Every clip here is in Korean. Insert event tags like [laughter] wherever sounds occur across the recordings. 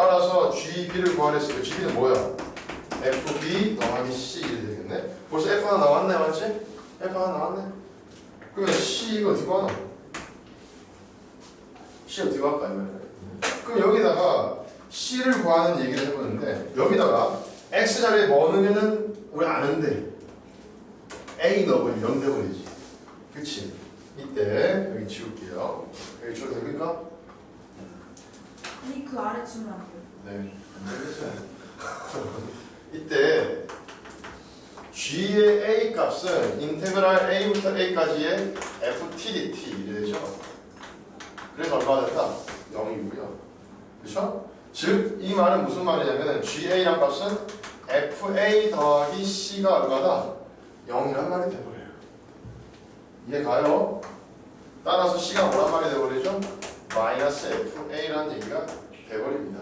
따라서 GB를 구하랬으니까 GB는 뭐야? FB 더하기 C 이렇게 되겠네. 벌써 F 하나 나왔네, 맞지? F 하나 나왔네. 그러면 C 이거 어떻게 구하나? C 어떻게 구할까 이거는? 그럼 여기다가 C를 구하는 얘기를 해보는데 여기다가 X 자리에 뭐 넣으면은 우리 아는데 A 넣으면 0 돼버리지. 그치? 이때 여기 지울게요. 여기 지워도 됩니까? 아니 그 아래 주면 안 돼요. 네. [laughs] 이때 g의 a 값은 인테그랄 a부터 a까지의 ftdt 이래 되죠. 그래서 얼마가 된다? 0이고요. 그렇죠? 즉 이 말은 무슨 말이냐면 ga란 값은 fa 더하기 c가 얼마다? 0이란 말이 돼버려요. 이해 가요? 따라서 c가 뭐란 말이 돼버리죠? 마이너스 fa라는 얘기가 돼버립니다.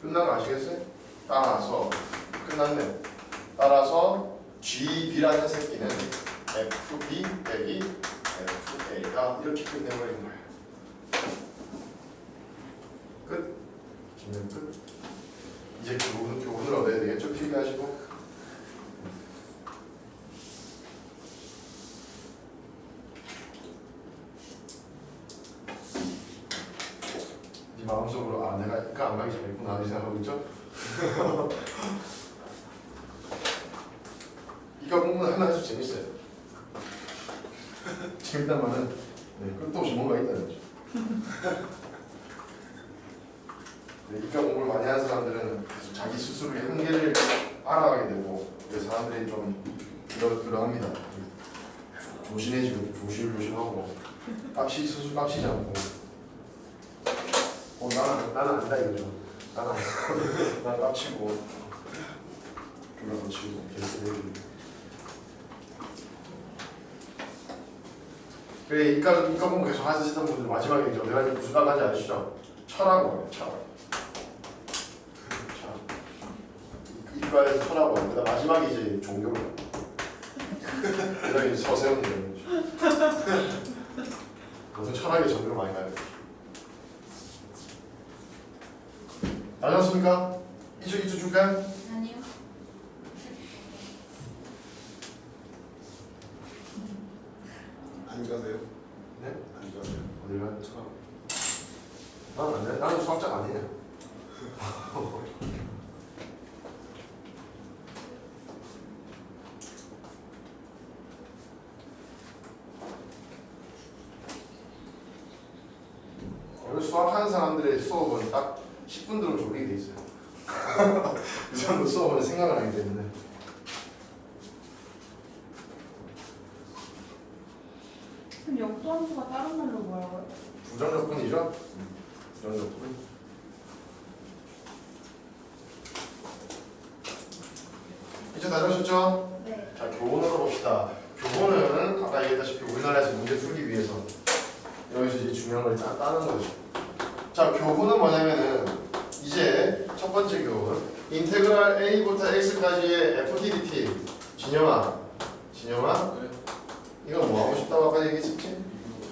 끝난 거 아시겠어요? 따라서 끝났네. 따라서 GB라는 새끼는 FB 빼기 FA가 이렇게 끝내버린 거예요. 끝. 질문 끝. 이제 교훈, 교훈을 얻어야 되겠죠? 필기하시고. 네 마음속으로 이거 안 가기 잘했구나 이 생각하고 있죠? 이거 공부는 하나 해서 재밌어요. [laughs] 재밌다마는 네, 끝도 없이 뭔가 있다는 거죠. [laughs] 네, 이과 공부를 많이 하는 사람들은 계속 자기 스스로의 한계를 알아가게 되고 그 사람들이 좀 그러, 그러합니다. 조신해지고 조실조실하고 깝치 스스로 깝치지 않고 어 나는 나는 안다 이거죠. 나는 난 깝치고 졸라 깝치고 개쓰레기. 그래 이과 이과 공부 계속 하시던 분들 마지막에 이제 내가 무슨 과까지 아시죠? 철학이에요 철학. 이과에서 철학고 그다음 마지막에 이제 종교로. 그 다음에 [laughs] 이제 서세훈이 되는 거죠. 무슨 철학의 종교로 많이 가요. 다셨습니까? 이쪽 이쪽 줄까요? 아니요. 안 가세요? 네? 안 가세요? 어딜 가는 철학? 나는 안 돼. 나는 수학자가 아니에요. [laughs] 원래 수학하는 사람들의 수업은 딱 10분 들으면 졸리게 돼 있어요. 이 사람도 수업을 생각을 하기 때문에. 그럼 역도함수가 다른 말로 뭐라고요? 부정적분이죠? 부정적분. 이제 다 적으셨죠? 네. 자, 교훈으로 봅시다. 교훈은 아까 얘기했다시피 우리나라에서 문제 풀기 위해서 여기서 이제 중요한 걸 따, 따는 거죠. 자, 교훈은 뭐냐면은 이제 첫 번째 교훈 인테그랄 a부터 x까지의 ftdt 진영아 진영아 이거 뭐 하고 싶다고 아까 얘기했었지?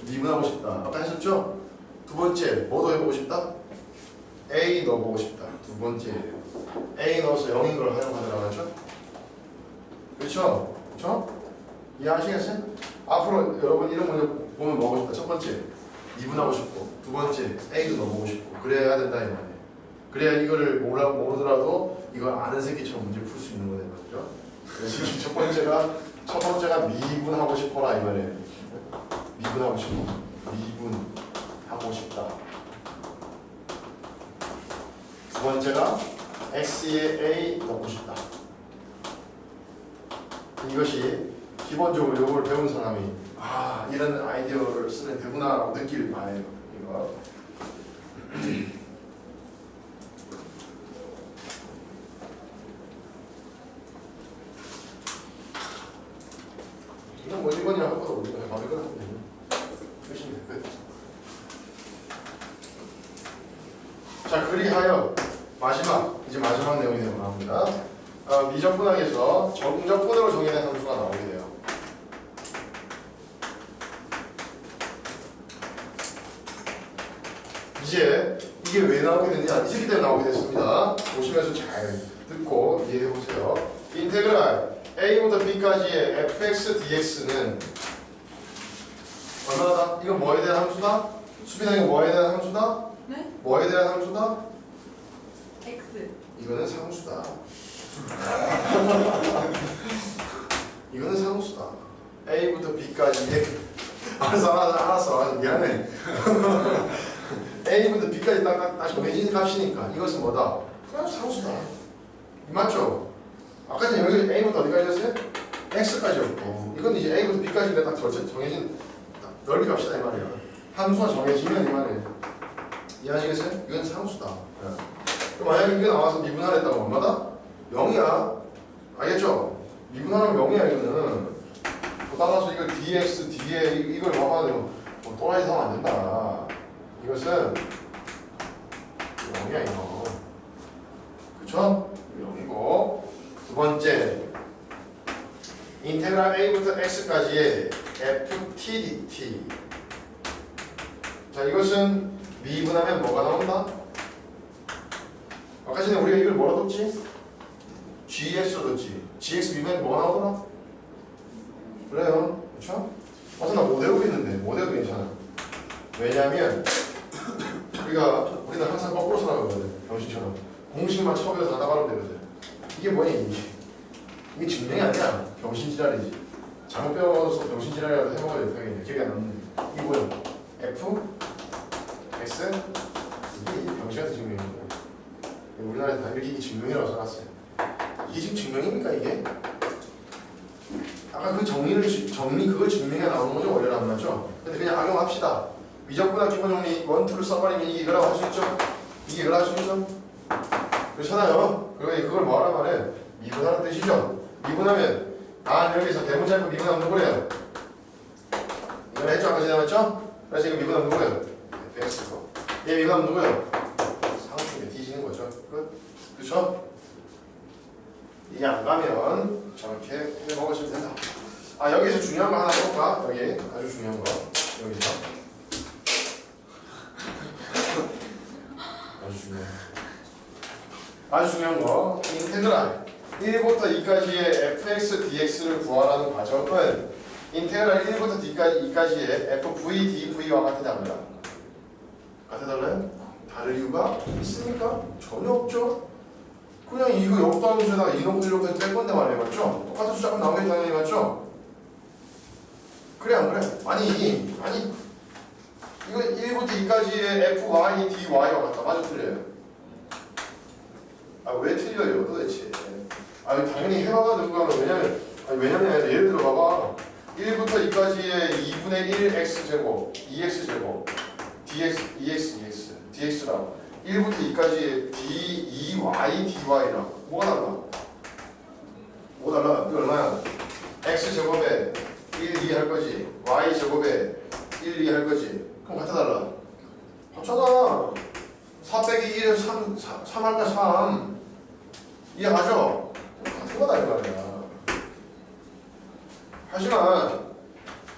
미분하고 싶다. 아까 했었죠? 두 번째 뭐도 해보고 싶다? A 넣어보고 싶다. 두 번째 a 넣어서 0인 걸 활용하더라 맞죠? 그렇죠? 그렇죠? 이해하시겠어요? 앞으로 여러분 이런 문제 보면 뭐 하고 싶다? 첫 번째 미분하고 싶고 두 번째 a도 넣어보고 싶고 그래야 된다 이 말이에요. 그래야 이거를 몰라 모르더라도 이걸 아는 새끼처럼 문제 풀 수 있는 거네 맞죠? 그래서 첫 번째가 첫 번째가 미분하고 싶어라 이 말이에요. 미분하고 싶어. 미분하고 싶다. 두 번째가 x에 a 넣고 싶다. 이것이 기본적으로 이걸 배운 사람이 아 이런 아이디어를 쓰면 되구나라고 느낄 바에요. 이거. [clears throat] 뭐 1번이랑 한 거도 우리가 마음에 끌어 하면 되는 끝입니다. 끝. 자 그리하여 마지막 이제 마지막 내용이 되고 나옵니다. 어, 미적분학에서 정적분으로 정의된 함수가 나오게 돼요. 이제 이게 왜 나오게 됐냐? 이 새끼 때문에 나오게 됐습니다. 보시면서 잘 듣고 이해해 보세요. 인테그랄 a부터 b까지의 fx dx는 얼마다? 이건 뭐에 대한 함수다? 수빈아 이거 뭐에 대한 함수다? 네? 뭐에 대한 함수다? X. 이거는 상수다. [laughs] 이거는 상수다. A부터 B까지. [laughs] 알았어, 알았어, 알았어. 알았어. 미안해. [laughs] A부터 B까지 딱, 딱, 딱 정해진 값이니까 이것은 뭐다? 그냥 상수다. 맞죠? 아까 전에 여기서 A부터 어디까지였어요? X까지였고 이건 이제 A부터 B까지가 딱 정- 정해진 딱 넓이 값이다 이 말이야. 함수가 정해지면 이 말이에요. 이해하시겠어요? 이건 상수다. 예. 만약에 이게 나와서 미분하랬다고 얼마다? 0이야. 알겠죠? 미분하면 0이야 이거는. 또 따라서 이걸 dx, 이- 이걸 봐봐도 뭐 또라이 사면 안 된다. 이것은 0이야 이거. 그쵸? 0이고 두 번째 인테그랄 a부터 x까지의 ft dt 자 이것은 미분하면 뭐가 나온다? 아까 전에 우리가 이걸 뭐라 뒀지? gx로 뒀지. Gx 미분하면 뭐가 나오더라? 그래요. 그쵸? 맞아 나못 못 외워도 괜찮아. 왜냐면 우리가 우리는 항상 거꾸로 살아가거든 병신처럼. 공식만 처음에서 다 나가면 되거든. 이게 뭐냐 이게 이게. 증명이 아니야. 병신지랄이지. 잘못 배워서 병신지랄이라도 해먹어야 되겠네 기억이 안 남는데. 이게 뭐야? F? X 이게 이게 병신한테 증명인 거야 우리나라에 이게 증명이라고 써놨어요 이게 지금 증명입니까 이게? 아까 그 정리를 지- 정리 그걸 증명해 나오는 거죠 원래는 안 맞죠? 근데 그냥 악용합시다 미적분학 기본 정리 원투를 써버리면 이거라고 할 수 있죠? 이게 이거라고 할 수 있죠? 그렇잖아요 그리고 그걸 뭐하란 말이에요? 미분하는 뜻이죠 미분하면 아 여기서 대문자고 미분하면 누구래요? 이걸 했죠 아까 맞죠? 그래서 이거 미분하면 누구예요? FX고 얘 미분하면 누구예요? 상수에 뒤지는 거죠 끝 그쵸? 이게 안 가면 저렇게 해 먹으시면 된다. 아 여기서 중요한 거 하나 해볼까? 여기 아주 중요한 거 여기서 아주 중요한 거. 아주 중요한 거 인테그랄 1부터 2까지의 fx dx를 구하라는 과정은 인테그랄 1부터 D까지 2까지의 fv dv와 같이 달라. 같아 달라요? 다를 이유가 있습니까? 전혀 없죠. 그냥 이거 역도함수에다가 이놈 이렇게 뺄 건데 말이야 맞죠? 똑같은 숫자 가 나오겠지 당연히 맞죠? 그래 안 그래? 아니 아니 이거 1부터 2까지의 fy, dy와 같다 맞아 틀려요? 아 왜 틀려요 도대체 아 당연히 해봐가 누가 왜냐면 아니 왜냐면 예를 들어 봐봐 1부터 2까지의 2분의 1 x제곱 2x 제곱 dx, ex, ex, dx라고 1부터 2까지의 d, e, y, dy랑 뭐가 달라? 뭐 달라? 이거 얼마야? x 제곱에 1, 2 할 거지 y 제곱에 1, 2 할 거지 그럼 같아 달라? 같잖아 4 빼기 1에서 3, 3, 3 할까 3 이해가죠? 같은 거다 이 말이야 하지만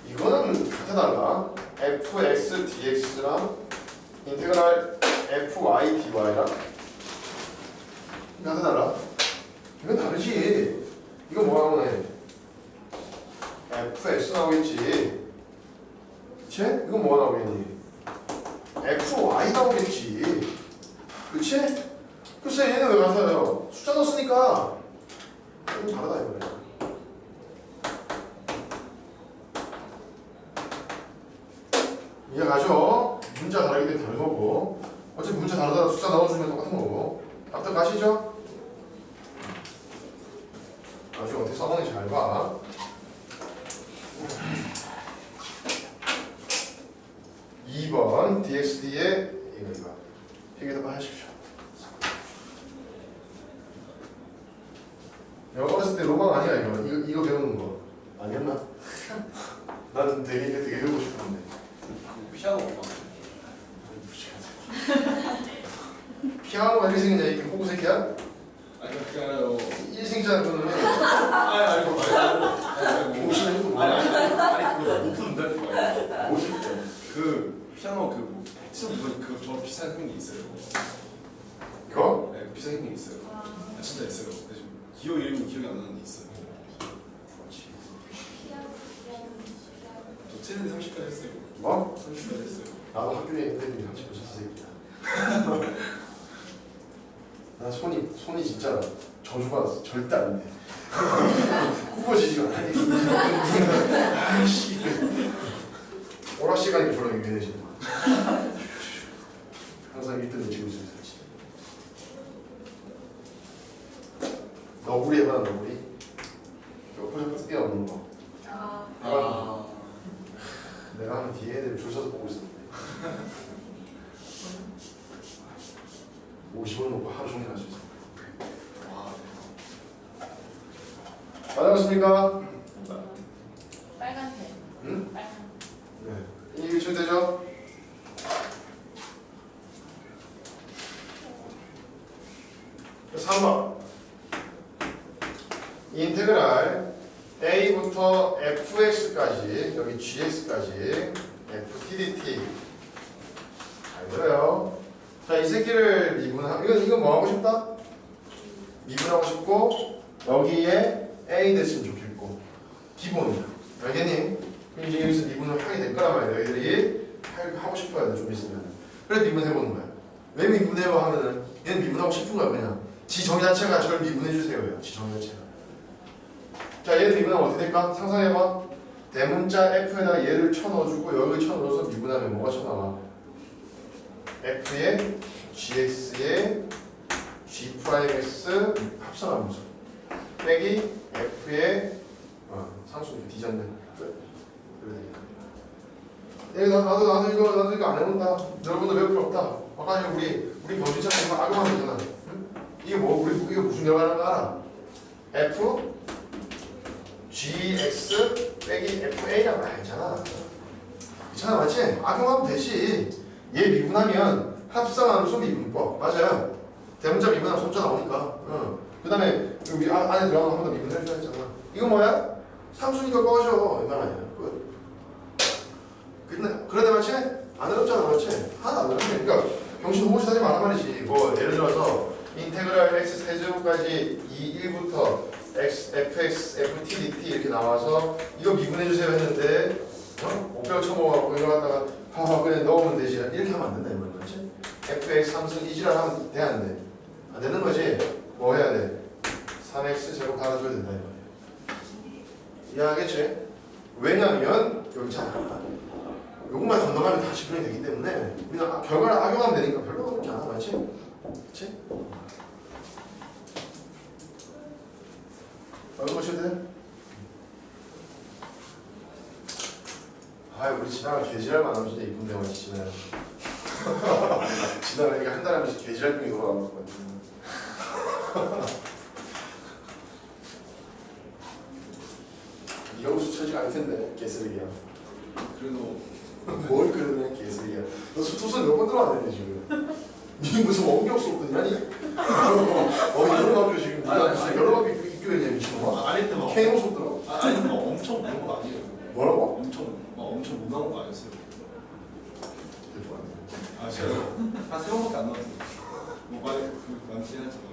이거는 같아 달라 fx dx랑 인테그랄 fy dy랑 같아 달라? 이건 다르지. 이거 뭐 나오네? Fx 나오겠지. 그치? 이건 뭐가 나오겠니? Fy 나오겠지. 그치? 글쎄 얘는 왜 같아요? 숫자 넣었으니까. 이건 다르다 이거네 이해 가죠? 문자 다르기 때문에 다른 거고 어차피 문자 다르더라도 숫자 넣어주면 똑같은 거고 답들 가시죠? 나중에 어떻게 써먹는지 잘 봐. 이번 DXD의 이거 이거 필기도 하십시오. 내가 어렸을 때 로망 아니야 이거 이거, 이거 배우는 거 아니었나? 나는 되게 이게 되게 배우고 싶었는데 피아노 엄마 피아노가 1승이냐 이게 호구 새끼야? 아니 그게 아니라요 1승자 분은 아니 아니 그거 말고 아니 뭐 오시는 거 아니 뭐야? 아니 아니 그거 높은 데 뭐지? 그 피아노 그뭐 배치 실제로 이거 그저 비슷한 생각이 있어요. 이거? 네, 비슷한 생각이 있어요. 아, 아, 진짜 있어요. 근데 지금 기호 이름이 기억이 안 나는데 있어요. 저 최대 30까지 했어요. 뭐? 30까지 했어요. 나도 학교에 있는데 30분 쳤어 새끼야 나 손이 손이 저주받았어. 절대 안 돼. 굽어지지가 [laughs] 않아 아이씨 오락시간이 졸라 유명해진다 항상 1등 외치고 있었지 너구리 해봐 너구리 저 포장까지 뛰어오는 거 아, 아, 내가 하면 뒤에 애들 줄 서서 보고 있었는데 50원 놓고 하루 종일 할 수 있어 와, 맞았습니까? 빨간색. 응? 빨간. 네. 이게 되죠? 삼번 인테그랄 a부터 fx까지 여기 gx까지 ftdt 잘 들어요. 자, 이 새끼를 미분하 이건 이건 뭐 하고 싶다? 미분하고 싶고 여기에 a 됐으면 좋겠고 기본이야. 알겠니? 이제 여기서 미분을 하게 될 거란 말이야. 너희들이 할- 하고 싶어야 돼, 좀 있으면. 그래 미분해보는 거야. 왜 미분해요 하면은 얘는 미분하고 싶은 거야, 그냥. 지 정의 자체가 저를 미분해주세요요. 지 정의 자체가. 자, 얘를 미분하면 어떻게 될까? 상상해봐. 대문자 f에다가 얘를 쳐넣어주고 여기 쳐넣어서 미분하면 뭐가 쳐나와? F의 gx의 g 프라임x 합성함수 빼기 f의 어, 상수 뒤졌네. 예, 나, 나도 나도 이거 나도 이거 안 해본다. 여러분도 배울 필요 없다. 아까 우리 우리 범죄자는 이거 악용하면 되잖아. 응? 이게 뭐 우리 이거 무슨 결과라는 거 알아? F G X 빼기 F A라고 알잖아. 괜찮아 맞지? 악용하면 되지. 얘 미분하면 합성함수 미분법 맞아요. 대문자 미분하면 손자 나오니까. 응. 그 다음에 여기 아- 안에 들어가면 한번 더 미분해줘야 했잖아. 이거 뭐야? 상수니까 꺼져. 얼마나 끝. 근데 그런데 맞지? 안 어렵잖아 맞지? 하나 안 어렵네 그러니까 병신 호시 하지 말란 말이지 뭐 예를 들어서 인테그랄 x 세제곱까지 이 1부터 x, fx, ft, dt 이렇게 나와서 이거 미분해주세요 했는데 어? 목표 쳐먹어갖고 이거 갖다가 하하 그냥 넣으면 되지 이렇게 하면 안 된다 이 말인 거지 fx 3승 이지랄 하면 돼 안 돼? 안 되는 거지? 뭐 해야 돼? 3x 제곱 달아줘야 된다 이 말이야 이해하겠지? 왜냐면 여기 잖아 요것만 건너가면 다 집중이 되기 때문에 우리가 아- 결과를 악용하면 되니까 별로 어렵지 않아 맞지? 그치? 얼마 쳐야 돼? 아 우리 지나가 개지랄만 하면 진짜 이쁜 대화 지나가 [laughs] 지나가 이게 한 달에 한 번씩 개지랄 병이 돌아가는 것 같아 네가 우수 처지가 아닐 텐데 개쓰레기야 그래도 뭘 그러네 개새끼야 너 수투선 몇번 들어왔는데 지금 니 무슨 원격 수업이냐니? [laughs] 어 여러 학교 지금 아니, 아니, 무슨 아니. 여러 학교 미교했냐 미친놈아? 아, 아닐 때 막, 케이모? 아, 아니 막 엄청 그런 건 아니에요. 뭐라고? 엄청 막 엄청 무난한 거 아니었어요. 아, 제가 한세 번밖에 안 나왔어요. 뭐 많이 그 많긴 하지만.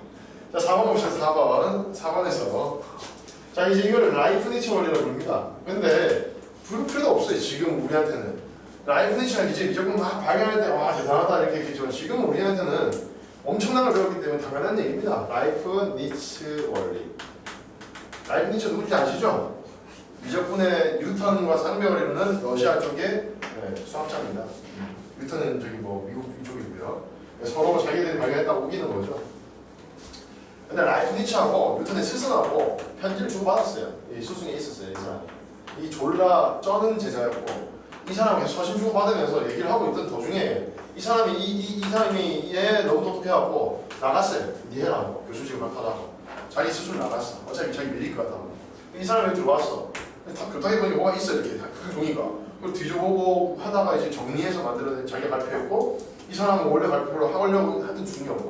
자 4번 봅시다 4번 4번에서 자 이제 이거를 라이프니치 원리라고 부릅니다 근데 부를 필요도 없어요 지금 우리한테는 라이프니치는 이제 무조건 막 발견할 때 와 대단하다 이렇게 얘기했지만 지금 우리한테는 엄청난 걸 배웠기 때문에 당연한 얘기입니다 라이프니치 원리 라이프니치 누군지 아시죠? 미적분의 뉴턴과 쌍벽을 이루는 러시아 쪽의 네, 수학자입니다 뉴턴은 저기 뭐 미국 이쪽이고요 서로 자기들이 발견했다고 우기는 거죠 근데 라이프니치하고 뉴턴의 스승하고 편지를 주고받았어요. 이 수승에 있었어요, 이 사람. 이 졸라 쩌는 제자였고 이 사람이 서신 주고받으면서 얘기를 하고 있던 도중에 이 사람이 이, 이, 이 사람이 얘 너무 똑똑해갖고 나갔어요. 니 해라고 교수직을 막 하다가 자기 스스로 나갔어. 어차피 자기 밀릴 것 같다고. 이 사람이 들어왔어. 다 교탁에 보니까 뭐가 있어 이렇게 다 종이가. 그걸 뒤져보고 하다가 이제 정리해서 만들어낸 자기 발표했고 이 사람은 원래 발표를 하려고 하던 중이었고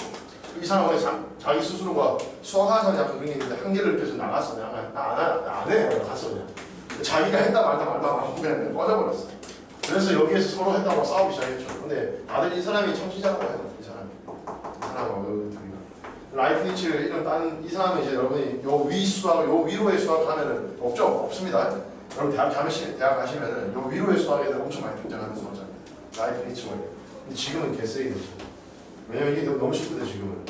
이 사람은 자, 자기 스스로가 수학하는 약간 그런 게 있는데 한계를 느껴서 나갔어. 그냥 나안 해, 나안 갔어 그냥. 자기가 했다 말다 말다 하고 그냥 꺼져버렸어. 그래서 여기에서 서로 했다고 싸우기 시작했죠. 근데 다들 이 사람이 청취자라고 해요. 이 사람. 이 둘이가. 라이프니츠를 이런 딴이 사람은 이제 여러분이 요 위 수학, 요 위로의 수학 하면은 없죠? 없습니다. 여러분 대학 가시 대학 가시면은 요 위로의 수학에 대해 엄청 많이 등장하는 수학자입니다. 라이프니츠 원리. 근데 지금은 개쓰기 되죠. 왜냐면 이게 너무, 쉽거든 지금은.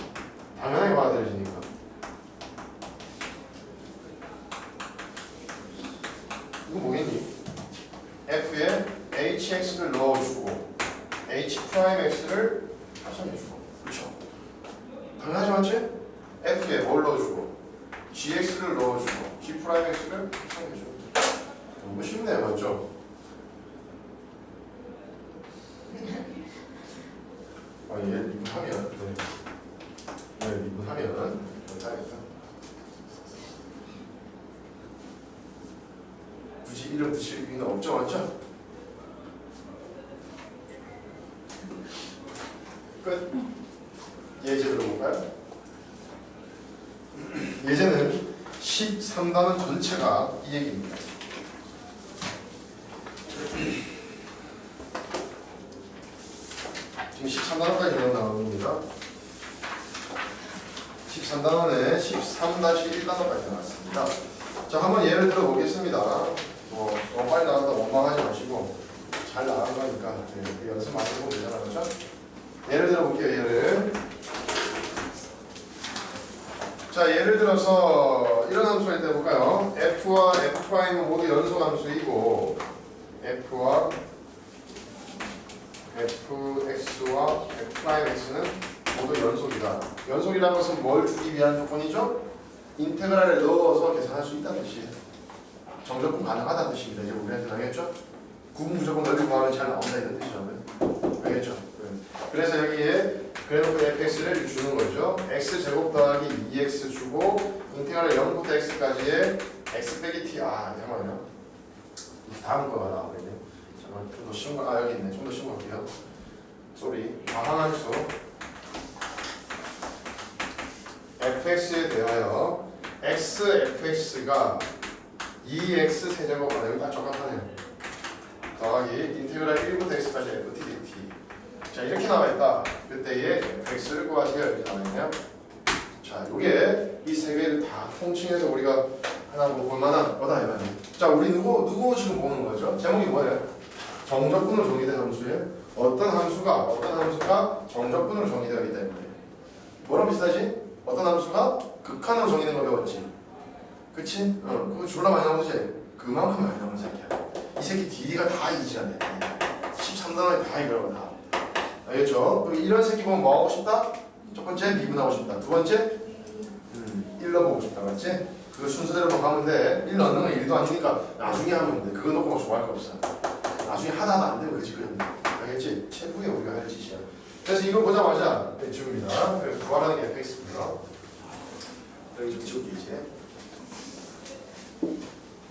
당연하게 받아들여지니까. 이거 뭐겠니? f에 hx를 넣어주고 h 프라임 x를 합성해주고? 당연하지 맞지? f에 뭘 넣어주고 gx를 넣어주고 g 프라임 x를 합성해주고 너무 쉽네 맞죠? 아, 얘 리뷰하면 네. 네, 리뷰하면 못하겠다 굳이 이름 드실 이유는 없죠, 맞죠? 끝. 들어볼까요? 예제는 13단원 전체가 이 얘기입니다. 지금 13단원까지 나오는 겁니다. 13단원에 13-1단원까지 나왔습니다. 자, 한번 예를 들어 보겠습니다. 뭐, 너무 빨리 나왔다 원망하지 마시고 잘 나간 거니까 네, 그 연습 많이 해보면 되잖아, 그렇죠? 예를 들어 볼게요, 예를. 자, 예를 들어서 이런 함수가 있다 해볼까요? f와 f'은 모두 연속 함수이고 f와 fx와 f'x는 모두 연속이다. 연속이라는 것은 뭘 주기 위한 조건이죠? 인테그랄을 넣어서 계산할 수 있다는 뜻이에요. 정적분 가능하다는 뜻입니다. 이제 우리한테 알겠죠? 구분 무조건 넓이 구하면 잘 나온다 이런 뜻이라고요. 알겠죠? 네. 그래서 여기에 그래놓고 fx를 주는 거죠. x 제곱 더하기 2x 주고 인테그랄 0부터 x까지의 x 빼기 t 아 잠깐만요. 다음 거가 나오겠네. 잠깐 좀더 쉬운 거, 아 여기 있네. 좀 더 쉬운 거 할게요. 쏘리. 방항함수 fx에 대하여 x fx가 2x 세제곱 아 여기 딱 적합하네요. 더하기 인테그랄 1부터 x까지 ft. 자 이렇게 나와 있다. 그때의 fx를 구하세요 이렇게 나와 있네요. 자 요게 이 세 개를 다 통칭해서 우리가 하나 뭐볼 만한 거다 이 말이에요. 자 우리 누구 누구 지금 보는 거죠? 제목이 뭐예요? 정적분으로 정의된 함수예요. 어떤 함수가 어떤 함수가 정적분으로 정의되기 때문에 뭐랑 비슷하지? 어떤 함수가 극한으로 정의된 거 배웠지? 그치? 어, 그거 졸라 많이 나오지? 그만큼 많이 나오는 새끼야. 이 새끼 DD가 다 이지하네. 13단원에 다 이거라고 다. 알겠죠? 이런 새끼 보면 뭐 하고 싶다? 첫 번째 미분하고 싶다. 두 번째 음, 1 넣어보고 싶다. 맞지? 그 순서대로 막 가면 돼. 1 넣는 건 1도 아니니까 나중에 하면 돼. 그거 놓고 막 좋아할 거 없어. 나중에 하다 하다 안 되면 그지 그냥. 알겠지? 최후에 우리가 할 짓이야. 그래서 이거 보자마자 네, 지웁니다. 구하라는 게 fx입니다. 여기 좀 지울게 이제.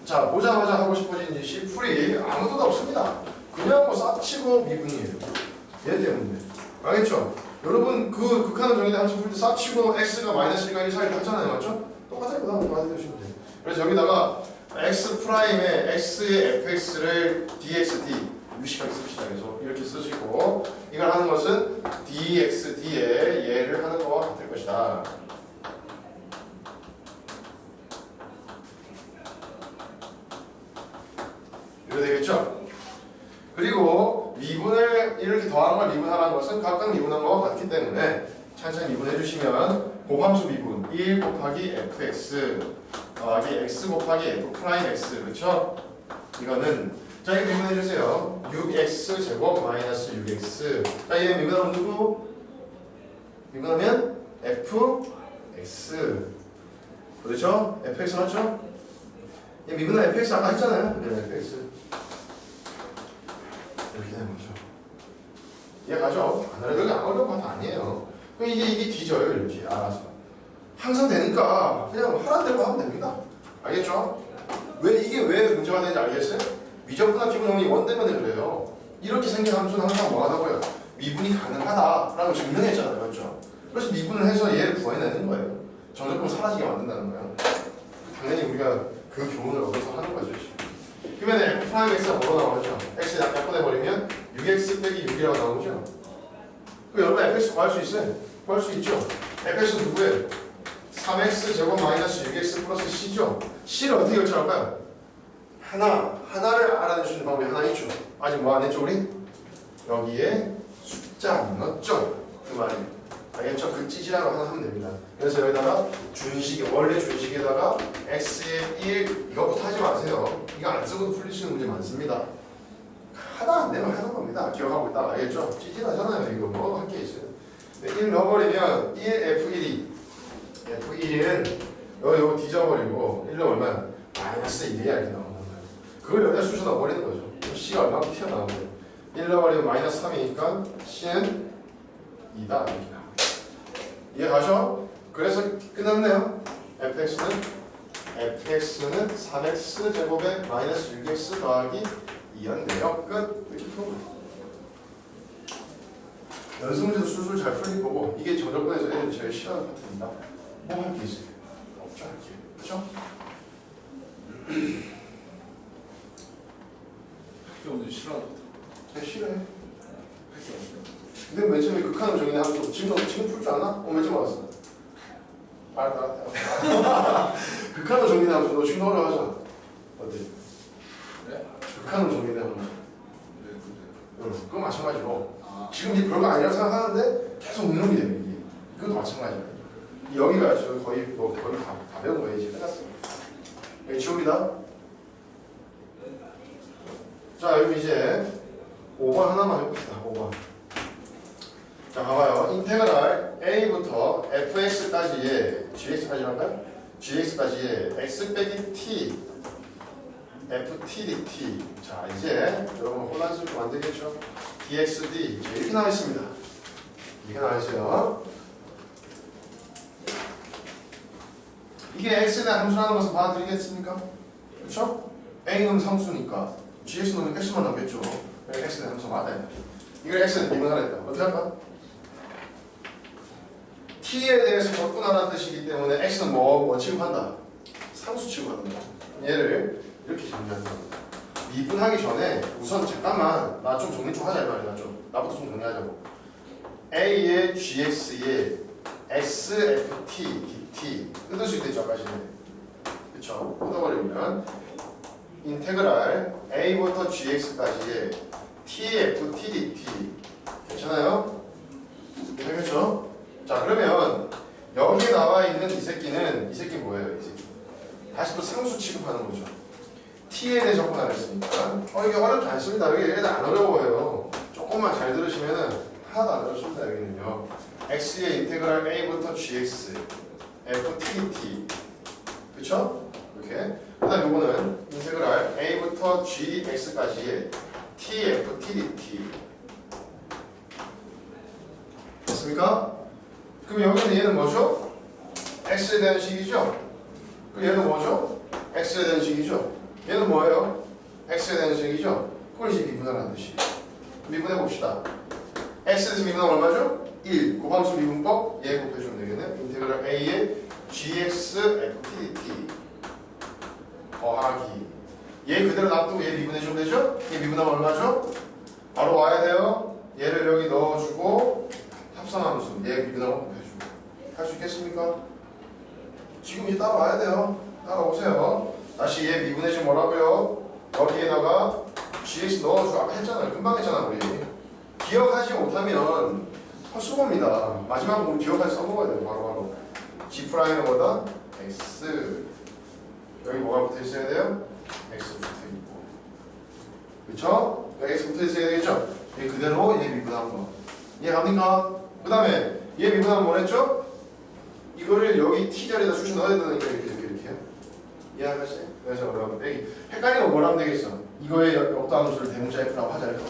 자 보자마자 하고 싶어진 이 C풀이 아무것도 없습니다. 그냥 뭐 싹치고 미분이에요. 얘 때문에. 알겠죠? 여러분 그 극한을 정의된 함수 풀때 싹치고 x가 마이너스 1과 1 사이를 하잖아요. 맞죠? 똑같아요. 그 다음 받아주시면 돼요. 그래서 여기다가 x 프라임의 x의 fx를 dxt 유식하게 씁시다. 그래서 이렇게 쓰시고 이걸 하는 것은 dxd의 얘를 하는 거와 같을 것이다. 이래 되겠죠? 그리고 미분을 이렇게 더한 걸 미분하라는 것은 각각 미분한 거와 같기 때문에 천천히 미분해 주시면 곱함수 미분 1 곱하기 fx 더하기 x 곱하기 f 프라임 x 그렇죠? 이거는 자 이거 미분해 주세요 6x 제곱 마이너스 6x 자 얘 미분하면 누구? 미분하면 fx 그렇죠? fx 맞죠? 얘 미분은 fx 아까 했잖아요 네 fx 이렇게 되는 거죠. 안 그래도 안 어려운 것도 아니에요. 이게 이게 뒤져요 이렇게 알아서. 항상 되니까 그냥 하란 대로 하면 됩니다. 알겠죠? 왜 이게 왜 문제가 되는지 알겠어요? 미적분과 기분형이 원 때문에 그래요. 이렇게 생긴 함수는 항상 뭐 하다고요? 미분이 가능하다라고 증명했잖아요, 맞죠? 그래서 미분을 해서 얘를 구해내는 거예요. 정적분 사라지게 만든다는 거예요. 당연히 우리가 그 교훈을 얻어서 하는 거죠. 그러면 f 프라임 x가 뭐로 나오죠? x 약분해버리면 6x 빼기 6이라고 나오죠? 그 여러분 fx 구할 수 있어요? 구할 수 있죠? fx는 누구예요? 3x 제곱 마이너스 6x 플러스 c죠? c를 어떻게 결정할까요? 하나, 하나를 알아낼 수 있는 방법이 하나 있죠. 아직 뭐 안 했죠 우리? 여기에 숫자 안 넣었죠? 그 말이에요. 알겠죠? 그 찌지라고 하나 하면 됩니다. 그래서 여기다가 준식이 원래 준식에다가 x의 1 이것부터 하지 마세요. 이거 안 쓰고도 풀릴 수 있는 문제 많습니다. 하다 안 되면 하는 겁니다. 기억하고 있다가 알겠죠? 찌질하잖아요. 이거 뭐 할 게 있어요. 1 넣어버리면 1 F1이 F1은 여기 이거 뒤져버리고 1은 얼마야? 마이너스 1이야 이렇게 나오는 거예요. 그걸 여기다 쑤셔 넣어 버리는 거죠. 그럼 C가 얼마큼 튀어나오는 거예요. 1 넣어버리면 마이너스 3이니까 C는 2다 이렇게 나와요. 이해 가죠? 그래서 끝났네요. fx는 fx는 3x 제곱에 마이너스 6x 더하기 2였네요. 끝. 이렇게 풀어. 연습 문제도 술술 잘 풀릴 거고 이게 저작권에서 제일 싫어하는 파트입니다. 뭐할게 있어요? 없죠 할 게. 그렇죠? 학교 오늘 싫어하는 제일 싫어해. 할게 없어요. 근데 맨 처음에 극한을 정의하면 지금 너 지금 풀 줄 아나? 어, 맨 처음 알았어. 알았다, 알았다. 극한을 정의하면 너 지금 어려워하잖아. 어때? 네? 극한을 정의하면 네, 근데 응, 그거 마찬가지로 아 지금 이 별거 아니라고 생각하는데 계속 운동이 돼요 이게. 그것도 마찬가지야. 여기가 지금 거의 뭐 거의 다, 다 배운 거예요 이제 끝났어. 여기 지웁니다. 자 여기 이제 5번 하나만 해봅시다. 5번. 자 봐봐요. 인테그랄 a부터 fx까지의 gx까지 할까요? gx까지의 x 빼기 t ft dt. 자 이제 여러분 혼란스럽게 만들겠죠? dxd 이렇게 나와 있습니다. 이게 나와 있어요. 이게 대한 함수라는 것을 받아들이겠습니까? 그렇죠? a는 상수니까 gx는 x만 남겠죠. 대한 함수 맞아요. 이걸 x는 미분하라 했다. 어떻게 할까? t에 대해서 접근하라는 뜻이기 때문에 x는 뭐, 뭐 취급한다? 상수 거야. 얘를 이렇게 겁니다. 미분하기 전에 우선 잠깐만 나 좀 정리 좀 하자 이 말이야 좀 나부터 좀 정리하자고 a의 gx의 sft dt 뜯을 수 있겠죠 아까 전에 그쵸? 뜯어버리면 인테그랄 a부터 gx까지의 tft dt 괜찮아요? 괜찮겠죠? 자 그러면 여기 나와 있는 이 새끼는 이 새끼 뭐예요 이 새끼? 다시 또 상수 취급하는 거죠. T에 대해 접근하려 했으니까. 어 이게 어렵지 않습니다. 여기 애들 안 어려워요. 조금만 잘 들으시면은 하나도 안 어렵습니다 여기는요 x의 인테그랄 a부터 gx f t t 그쵸? 이렇게 그 다음 요거는 인테그랄 a부터 gx까지의 t f t dt 됐습니까? 그럼 여기는 얘는 뭐죠? x에 대한 식이죠? 그럼 얘는 뭐죠? x에 대한 식이죠? 얘는 뭐예요? x에 대한 식이죠? 그걸 이제 미분하라는 뜻이에요. 미분해 봅시다. x에 대해서 미분하면 얼마죠? 1. 곱함수 미분법 얘 곱해주면 되겠네. 인테그랄 a의 gx f dt 더하기 얘 그대로 놔두고 얘 미분해주면 되죠? 얘 미분하면 얼마죠? 바로 와야 돼요. 얘를 여기 넣어주고 합성함수 얘 미분하고 곱해주고 할 수 있겠습니까? 지금 이제 따라와야 돼요. 따라오세요. 다시 얘 미분해주면 뭐라고요? 여기에다가 gx 넣어주고 아까 했잖아요. 금방 했잖아 우리. 기억하지 못하면 헛수고입니다. 마지막 부분 기억하지 써먹어야 돼요. 바로바로. g 프라임은 뭐다? x 여기 뭐가 붙어 있어야 돼요? x 붙어 있고 그쵸? x 붙어 있어야 되겠죠? 얘 그대로 얘 미분한 거 이해 갑니까? 그 다음에 얘 미분하면 뭐랬죠? 이거를 여기 t 자리에다 수시 넣어야 되니까 이렇게 이렇게 이렇게 이해하겠어요? 그래서 여기 헷갈리면 뭘 하면 되겠어? 이거의 역도 함수를 대문자 f라고 하자 이렇게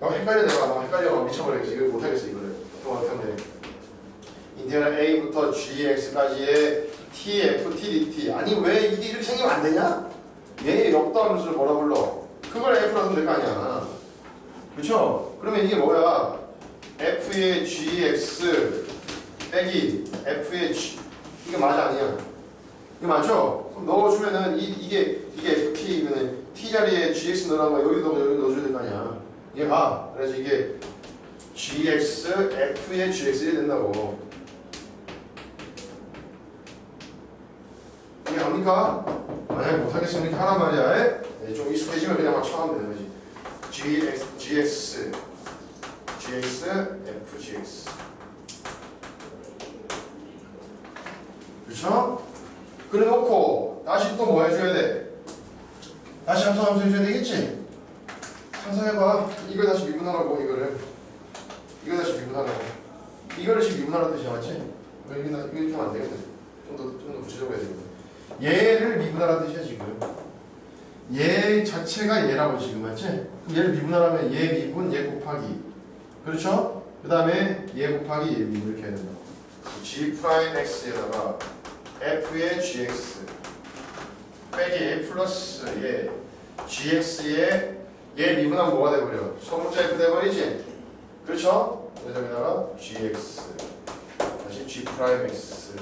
하면 돼. 너 헷갈려 내가 너 헷갈려 막 미쳐버리겠어 이걸 못하겠어 이거를 또 어떻게? 인테그랄 a부터 gx까지의 t f t dt 아니 왜 이게 이렇게 생기면 안 되냐? 얘의 역도함수를 뭐라 불러? 그걸 f라고 하면 될 거 아니야 그쵸? 그러면 이게 뭐야? f의 gx 빼기 f의 g 이게 맞아 아니야? 이거 맞죠? 그럼 넣어주면은 이, 이게 이게 ft면은 t 자리에 gx 넣으라는 거 여기 넣어 여기 넣어줘야 될 거 아니야. 이게 가. 그래서 이게 gx f의 gx 이 된다고. 이게 갑니까? 만약에 못하겠으면 이렇게 하란 말이야. 에? 네, 좀 익숙해지면 그냥 막 쳐하면 되는 거지. gx gx gx f gx 그렇죠? 그래 놓고 다시 또 뭐 해줘야 돼? 다시 함수 함수 해줘야 되겠지? 상상해봐 이걸 다시 미분하라고 이거를. 이거 다시 미분하라고. 이거를 지금 미분하라는 뜻이야 맞지? 이거 이렇게 하면 안 되겠네 좀더 좀 더 구체적으로 해야 되겠네 얘를 미분하라는 뜻이야 지금. 얘 자체가 얘라고 지금 맞지? 얘를 미분하라면 얘 미분 얘 곱하기. 그렇죠? 그 다음에 얘 곱하기 얘 미분 이렇게 해야 된다. G 프라임 x에다가 f의 gx 빼기 플러스 얘 gx의 얘 미분하면 뭐가 돼버려? 소문자 f 돼버리지? 그렇죠? 그래서 여기다가 gx 다시 g 프라임 x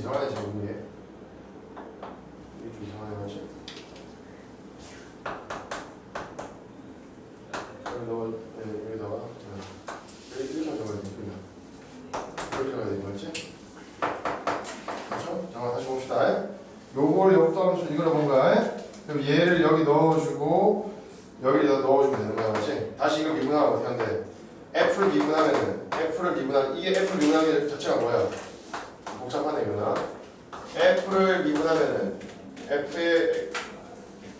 이게 좀 이상하네 제목이 이게 좀 이상하네 맞지? 여기 넣어 네, 여기다가 네. 여기 이렇게 적어야 돼 그냥 이렇게 가야 돼 맞지? 그렇죠? 자 다시 봅시다 요걸 역도함수 이거를 뭔가 그럼 얘를 여기 넣어주고 여기다 넣어주면 되는 거야 맞지? 다시 이거 미분하면 어떻게 한대? F를 미분하면은 F를 미분하면 이게 F를 미분하는 게 자체가 뭐야? 이거나 F를 미분하면은 F의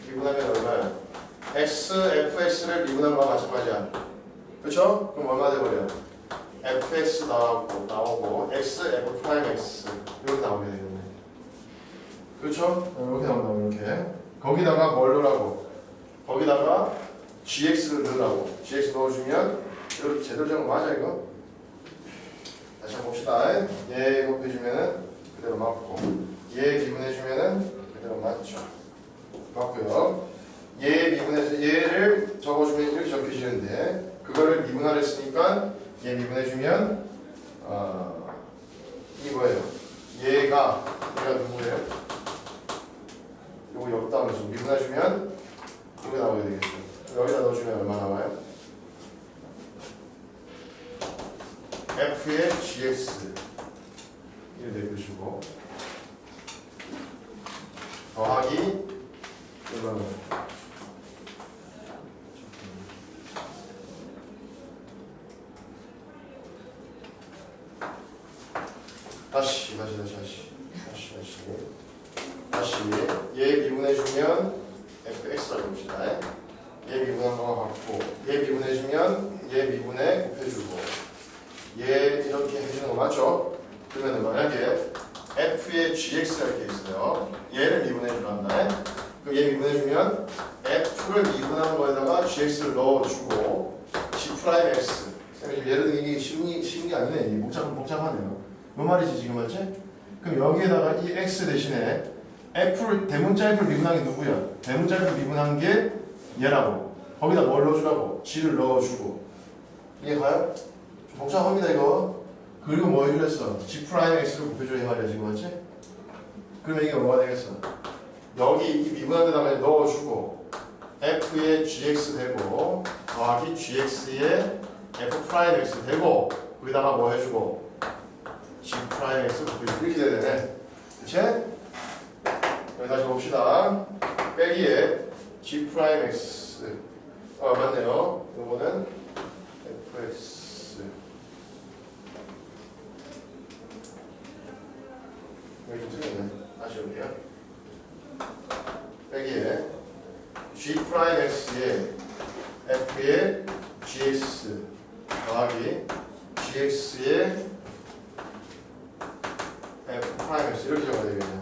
미분하면 얼마야? X, FX를 미분한 거와 마찬가지야 그쵸? 그럼 얼마 돼버려? FX 나오고 나오고 X, F 프라임 X 이렇게 나오게 되겠네 그렇죠? 이렇게 나온다고 이렇게 거기다가 뭘 넣으라고? 거기다가 GX를 넣으라고 GX 넣어주면 이렇게 제대로 적은 거 맞아 이거? 다시 한번 봅시다. 얘 곱해주면은 그대로 맞고, 얘 미분해주면은 그대로 맞죠. 맞고요. 얘 미분해서 얘를 적어주면 이렇게 적혀지는데 그거를 미분하려 했으니까 얘 미분해주면 어, 이 뭐예요? 얘가 얘가 누구예요? 요거 역다음에서 미분해주면 이거 나오게 되겠죠. 여기다 넣어주면 얼마 나와요? f의 gx 이를 내주시고 더하기 이거는 다시 다시 다시 다시 다시 다시 다시 얘 미분해주면 fx라고 봅시다 얘 미분한 거와 같고 얘 미분해주면 얘 미분에 곱해주고 얘 이렇게 해주는 거 맞죠? 그러면 만약에 f의 gx가 이렇게 있어요. 얘를 미분해 주란다. 그럼 얘 미분해 주면 f를 미분한 거에다가 gx를 넣어주고 g 프라임 x. 쌤이 지금 예를 들어 이게 쉬운 게 쉬운 게 복잡 복잡하네요. 뭔 말이지 지금 맞지? 그럼 여기에다가 이 x 대신에 f를 대문자 f를 미분한 게 누구야? 대문자 f를 미분한 게 얘라고. 거기다 뭘 넣어주라고? g를 넣어주고. 이해 가요? 좀 복잡합니다 이거 그리고 뭐 해주랬어? G 프라임 X를 곱해줘야 말이야 지금 맞지? 그러면 이게 뭐가 되겠어? 여기 이 미분한 데다가 넣어주고 F의 GX 되고 더하기 GX의 F 프라임 X 되고 거기다가 뭐 해주고 G 프라임 X 이렇게 되네. 그치? 여기 다시 봅시다. 빼기에 G 프라임 X 아 맞네요. 요거는 fx 여기 좀 틀렸네. 다시 올게요. 빼기에 g 프라임 x에 f의 gx 더하기 gx의 f 프라임스 이렇게 적어야 되겠네.